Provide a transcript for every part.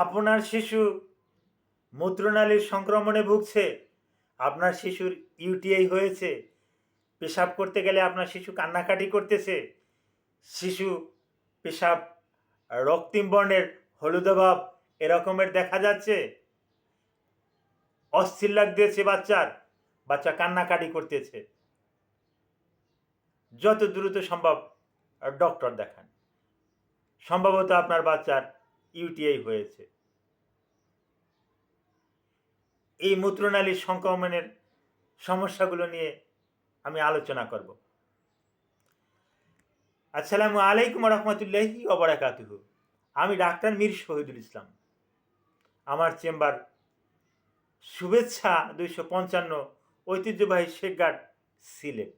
আপনার শিশু মূত্রনালীর সংক্রমণে ভুগছে, আপনার শিশুর ইউটিআই হয়েছে, পেশাব করতে গেলে আপনার শিশু কান্নাকাটি করতেছে, শিশু পেশাব রক্তিম বর্ণের হলুদভাব এরকমের দেখা যাচ্ছে, অস্থির লাগতেছে বাচ্চার, বাচ্চা কান্নাকাটি করতেছে। যত দ্রুত সম্ভব ডক্টর দেখান। সম্ভবত আপনার বাচ্চার ইউটিআই হয়েছে। এই মূত্রনালীর সংক্রমণের সমস্যাগুলো নিয়ে আমি আলোচনা করব। আসসালামু আলাইকুম রহমতুল্লাহি অবরাকাতুহু আমি ডাক্তার মীর শহীদুল ইসলাম। আমার চেম্বার শুভেচ্ছা দুইশো পঞ্চান্ন ঐতিহ্যবাহী শেখঘাট সিলেট।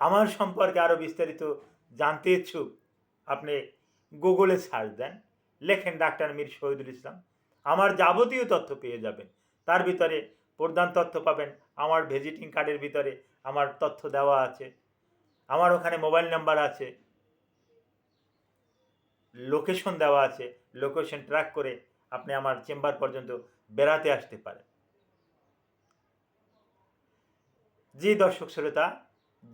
আমার সম্পর্কে আরও বিস্তারিত জানতে ইচ্ছুক আপনি গুগলে সার্চ দেন, লেখেন ডাক্তার মীর শহীদুল ইসলাম। আমার যাবতীয় তথ্য পেয়ে যাবেন। তার ভিতরে প্রধান তথ্য পাবেন, আমার ভিজিটিং কার্ডের ভিতরে আমার তথ্য দেওয়া আছে, আমার ওখানে মোবাইল নাম্বার আছে লোকেশন দেওয়া আছে লোকেশন ট্র্যাক করে আপনি আমার চেম্বার পর্যন্ত বেড়াতে আসতে পারেন। জি দর্শক শ্রোতা,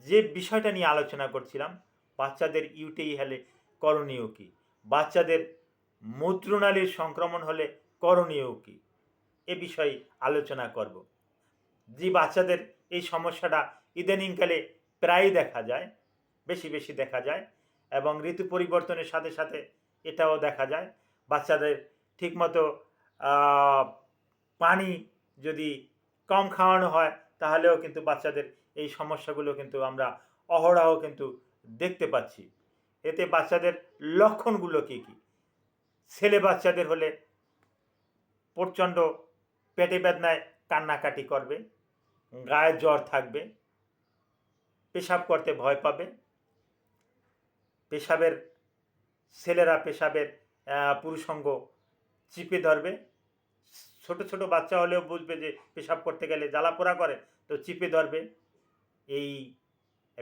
যে বিষয়টা নিয়ে আলোচনা করছিলাম, বাচ্চাদের ইউটিআই হলে করণীয় কী? বাচ্চাদের মূত্রনালীর সংক্রমণ হলে করণীয় কী? এ বিষয়ে আলোচনা করব। যে বাচ্চাদের এই সমস্যাটা ইদানিংকালে প্রায়ই দেখা যায়, বেশি বেশি দেখা যায় এবং ঋতু পরিবর্তনের সাথে সাথে এটাও দেখা যায়। বাচ্চাদের ঠিকমতো পানি যদি কম খাওয়ানো হয়, তাহলেও কিন্তু বাচ্চাদের এই সমস্যাগুলো কিন্তু আমরা অহরহ কিন্তু দেখতে পাচ্ছি। এতে বাচ্চাদের লক্ষণগুলো কী কী? ছেলে বাচ্চাদের হলে প্রচণ্ড পেটে বেদনায় কান্নাকাটি করবে, গায়ে জ্বর থাকবে, পেশাব করতে ভয় পাবে। পেশাবের, ছেলেরা পেশাবের পুরুষঙ্গ চিপে ধরবে। ছোট ছোট বাচ্চা হলেও বুঝবে যে পেশাব করতে গেলে জ্বালাপোড়া করে, তো চিপে ধরবে। এই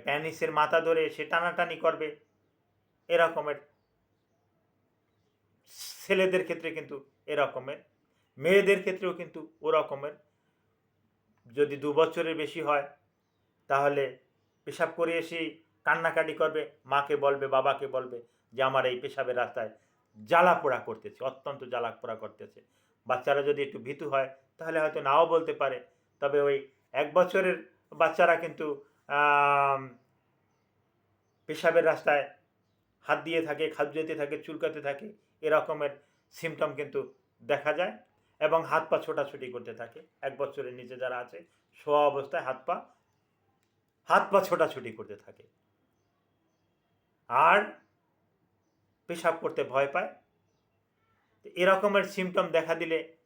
প্যানিসের মাথা ধরে সে টানাটানি করবে। এরকমের ছেলেদের ক্ষেত্রে কিন্তু এরকমের, মেয়েদের ক্ষেত্রেও কিন্তু ওরকমের। যদি দু বছরের বেশি হয়, তাহলে পেশাব করে এসেই কান্নাকাটি করবে, মাকে বলবে, বাবাকে বলবে যে আমার এই পেশাবের রাস্তায় জ্বালা পোড়া করতেছে, অত্যন্ত জ্বালা পোড়া করতেছে। বাচ্চারা যদি একটু ভীতু হয়, তাহলে হয়তো নাও বলতে পারে। তবে ওই এক বছরের বাচ্চারা কিন্তু পেশাবের রাস্তায় হাত দিয়ে থাকে খাদ্যতে থাকে, চুলকাতে থাকে এরকমের সিমটম কিন্তু দেখা যায় এবং হাত পা ছোটাছুটি করতে থাকে। এক বছরের নিচে যারা আছে, শোয়া অবস্থায় হাত পা হাত পা ছোটাছুটি করতে থাকে। আর পেশাব করতে ভয় পায়। এরকমের সিমটম দেখা দিলে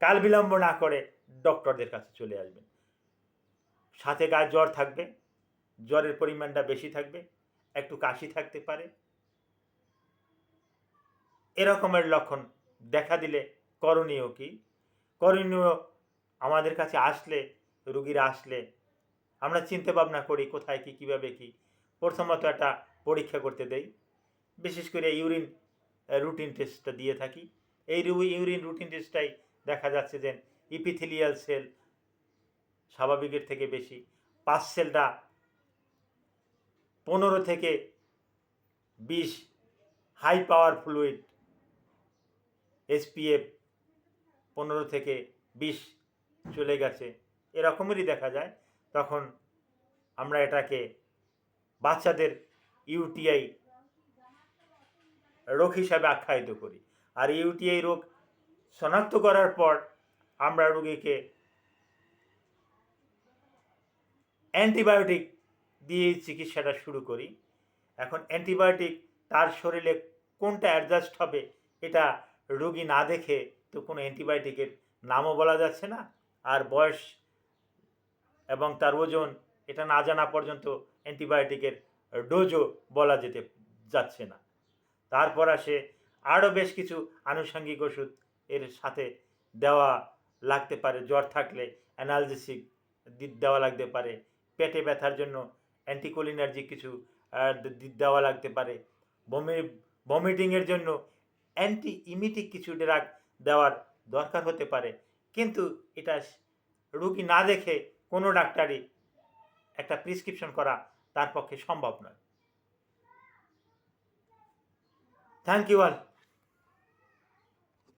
কাল বিলম্ব না করে ডক্টরদের কাছে চলে আসবেন। সাথে গায়ে জ্বর থাকবে, জ্বরের পরিমাণটা বেশি থাকবে একটু কাশি থাকতে পারে। এরকমের লক্ষণ দেখা দিলে করণীয় কি? করণীয় আমাদের কাছে আসলে, রুগীরা আসলে আমরা চিন্তা ভাবনা করি কোথায় কি, কীভাবে কি। প্রথমত একটা পরীক্ষা করতে দেই। বিশেষ করে ইউরিন রুটিন টেস্টটা দিয়ে থাকি। এই ইউরিন রুটিন টেস্টটাই দেখা যাচ্ছে যে ইপিথিলিয়াল সেল স্বাভাবিকের থেকে বেশি। পাঁচ সেলটা পনেরো থেকে বিশ হাই পাওয়ার ফ্লুইড এসপিএফ পনেরো থেকে বিশ চলে গেছে। এরকমেরই দেখা যায়। তখন আমরা এটাকে বাচ্চাদের ইউটিআই রোগ হিসাবে আখ্যায়িত করি। আর ইউটিআই রোগ শনাক্ত করার পর আমরা রোগীকে অ্যান্টিবায়োটিক দিয়ে চিকিৎসাটা শুরু করি। এখন অ্যান্টিবায়োটিক তার শরীরে কোনটা অ্যাডজাস্ট হবে এটা রোগী না দেখে তো কোনো অ্যান্টিবায়োটিকের নামও বলা যাচ্ছে না। আর বয়স এবং তার ওজন এটা না জানা পর্যন্ত অ্যান্টিবায়োটিকের ডোজও বলা যেতে যাচ্ছে না। তারপর আসে আরও বেশ কিছু আনুষঙ্গিক ওষুধ এর সাথে দেওয়া লাগতে পারে, জ্বর থাকলে অ্যানালজেসিক দেওয়া লাগতে পারে। পেটে ব্যথার জন্য অ্যান্টিকোলিনার্জিক কিছু দেওয়া লাগতে পারে। বমি ভমিটিংয়ের জন্য অ্যান্টি ইমিটিক কিছু ড্রাগ দেওয়ার দরকার হতে পারে। কিন্তু এটা রুগী না দেখে কোনো ডাক্তারই একটা প্রেসক্রিপশন করা তার পক্ষে সম্ভব নয়। Thank you all